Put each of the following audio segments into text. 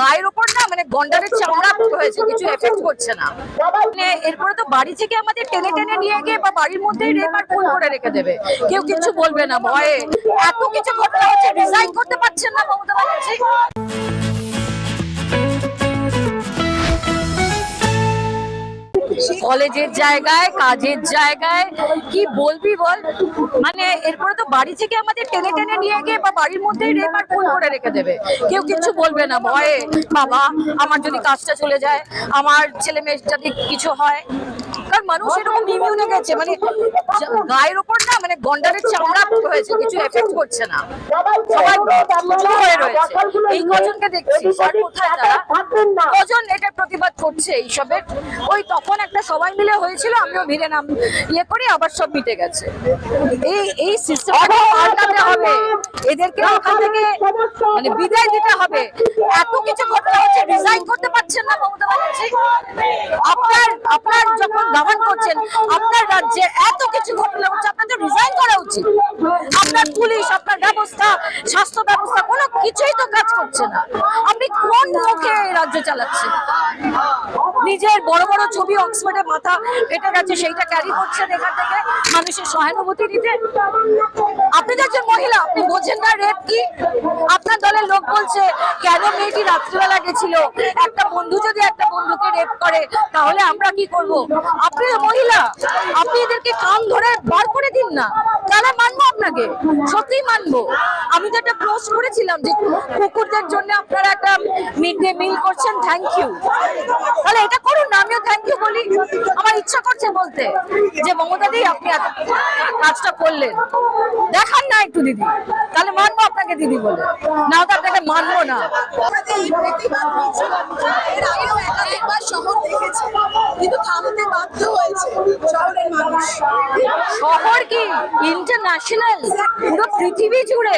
গায়ের ওপর না মানে গন্ডারের চামড়া হয়েছে, কিছু এফেক্ট করছে না। মানে এরপরে তো বাড়ি থেকে আমাদের টেনে টেনে নিয়ে গিয়ে বা বাড়ির মধ্যে রেপ খুন করে রেখে দেবে। কেউ কিছু বলবে না, ভয়ে। এত কিছু ঘটনা হচ্ছে রিজাইন করতে পারছেন না মমতা ব্যানার্জি? কলেজের জায়গায়, কাজের জায়গায়, কি বলবি বল? মানে এরপরে তো বাড়ি থেকে আমাদের টেনে টেনে নিয়ে গিয়ে বা বাড়ির মধ্যে রেপ খুন করে রেখে দেবে। কেউ কিছু বলবে না, ভয়ে, বাবা, আমার যদি কাজটা চলে যায়, আমার ছেলে মেয়ের যদি কিছু হয়। কারণ মানুষ এরকম ইমিউনে গেছে। মানে গায়ের ওপর না মানে গন্ডারের চামড়া হয়েছে কিছু এফেক্ট করছে না। সবাই চুপ হয়ে রয়েছে। এই কজনকে দেখছি আর কোথায় তারা? কজন এটা প্রতিবাদ করছে এইসবের ওই তখন একটা সবাই মিলে হয়েছিল আমিও ভিড়ে নাম ইয়ে করি আবার সব মিটে গেছে। এই এই সিস্টেমটা পাল্টাতে হবে। এদেরকে ওখান থেকে মানে বিদায় দিতে হবে। এত কিছু ঘটনা হচ্ছে রিজাইন করতে পারছেন না মমতা ব্যানার্জি। আপনার আপনার যখন গভর্ন করছেন, আপনার রাজ্যে এত কিছু ঘটনা হচ্ছে, আপনাদের রিজাইন করা উচিত আপনার পুলিশ, আপনার ব্যবস্থা, স্বাস্থ্য ব্যবস্থা, কোনো কিছুই তো কাজ করছে না। আপনি কোন মুখে রাজ্য চালাচ্ছেন? নিজের বড় বড় ছবি অক্সফোর্ডে মাথা কেটে গেছে, সেইটা ক্যারি করছেন এখান থেকে মানুষের সহানুভূতি দিতে আপনি তো একজন মহিলা, আপনি বোঝেন না রেপ কি? আপনার দলের লোক বলছে, কেন মেয়েটি রাত্রিবেলা গেছিল? একটা বন্ধু যদি একটা বন্ধুকে রেপ করে, তাহলে আমরা কি করব? আপনি মহিলা, আপনি এদেরকে কান ধরে বার করে দিন না। তাহলে মানবো আপনাকে? সত্যি মানবো। আমি তো একটা পোস্ট করেছিলাম যে কুকুরদের জন্য আপনারা একটা মিড ডে মিল করছেন থ্যাংক ইউ তাহলে এটা করুন না, আমিও থ্যাংক ইউ বলি। আমার ইচ্ছা করছে বলতে যে মমতা দি, আপনি কাজটা করলেন। দেখান না একটু দিদি। তাহলে মানবো আপনাকে দিদি বলে। না তো আপনাকে মানবো না আমাদের এই প্রতিবাদ মিছিল এর আগেও একাধিকবার শহর দেখেছে কিন্তু থামতে বাধ্য হয়েছে শহরের মানুষ শহর কি ইন্টারন্যাশনাল পুরো পৃথিবী জুড়ে।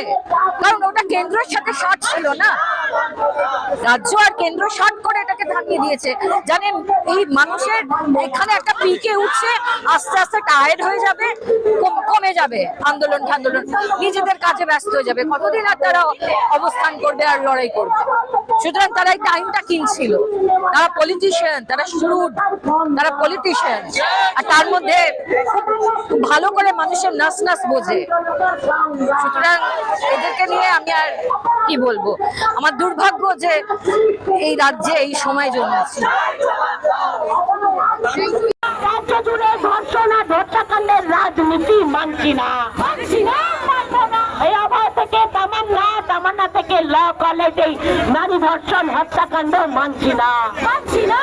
কারণ ওটা কেন্দ্রের সাথে শর্ট ছিল না। রাজ্য আর কেন্দ্র শর্ট করে এটাকে থামিয়ে দিয়েছে। জানেন, এই মানুষের এখানে একটা পিকে উঠছে, আস্তে আস্তে টায়ার্ড হয়ে যাবে, কম- যাবে আন্দোলন আন্দোলন নিজেদের কাজে ব্যস্ত হয়ে যাবে। কতদিন আর তারা অবস্থান করবে আর লড়াই করবে? সুতরাং তারা এই টাইমটা কিনছিল। তারা পলিটিশিয়ান তারা শুরুট তারা পলিটিশিয়ান আর তার মধ্যে খুব ভালো করে মানুষের নাস নাস বোঝে। সুতরাং এদেরকে নিয়ে আমি আর কি বলব? আমার দুর্ভাগ্য যে এই রাজ্যে এই সময় জন্মেছি। রাজনীতি মানছি না। থেকে তামান্না থেকে ল, কলেজে নারী ধর্ষণ, হত্যাকাণ্ড মানছি না। মানছি না